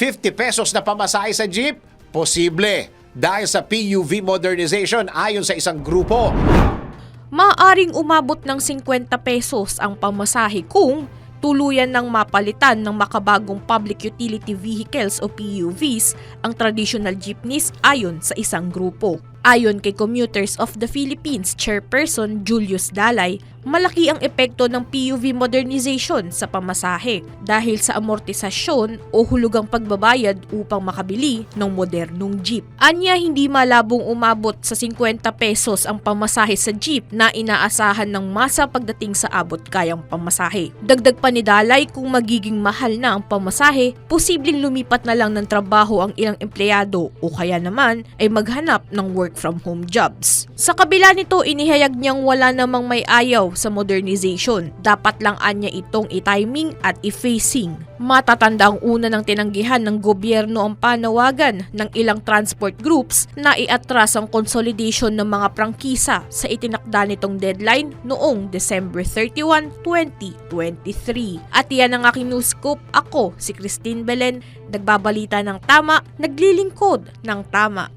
50 pesos na pamasahe sa jeep? Posible. Dahil sa PUV modernization ayon sa isang grupo. Maaring umabot ng 50 pesos ang pamasahe kung tuluyan ng mapalitan ng makabagong public utility vehicles o PUVs ang traditional jeepneys ayon sa isang grupo. Ayon kay Commuters of the Philippines Chairperson Julius Dalay, malaki ang epekto ng PUV modernization sa pamasahe dahil sa amortisasyon o hulugang pagbabayad upang makabili ng modernong jeep. Anya hindi malabong umabot sa 50 pesos ang pamasahe sa jeep na inaasahan ng masa pagdating sa abot kayang pamasahe. Dagdag pa ni Dalay kung magiging mahal na ang pamasahe, posibleng lumipat na lang ng trabaho ang ilang empleyado o kaya naman ay maghanap ng work from home jobs. Sa kabila nito, inihayag niyang wala namang may ayaw sa modernization. Dapat lang anya itong i-timing at i-facing. Matatanda ang una ng tinanggihan ng gobyerno ang panawagan ng ilang transport groups na iatras ang consolidation ng mga prangkisa sa itinakda nitong deadline noong December 31, 2023. At yan ang aking news. Ako, si Christine Belen, nagbabalita ng tama, naglilingkod ng tama.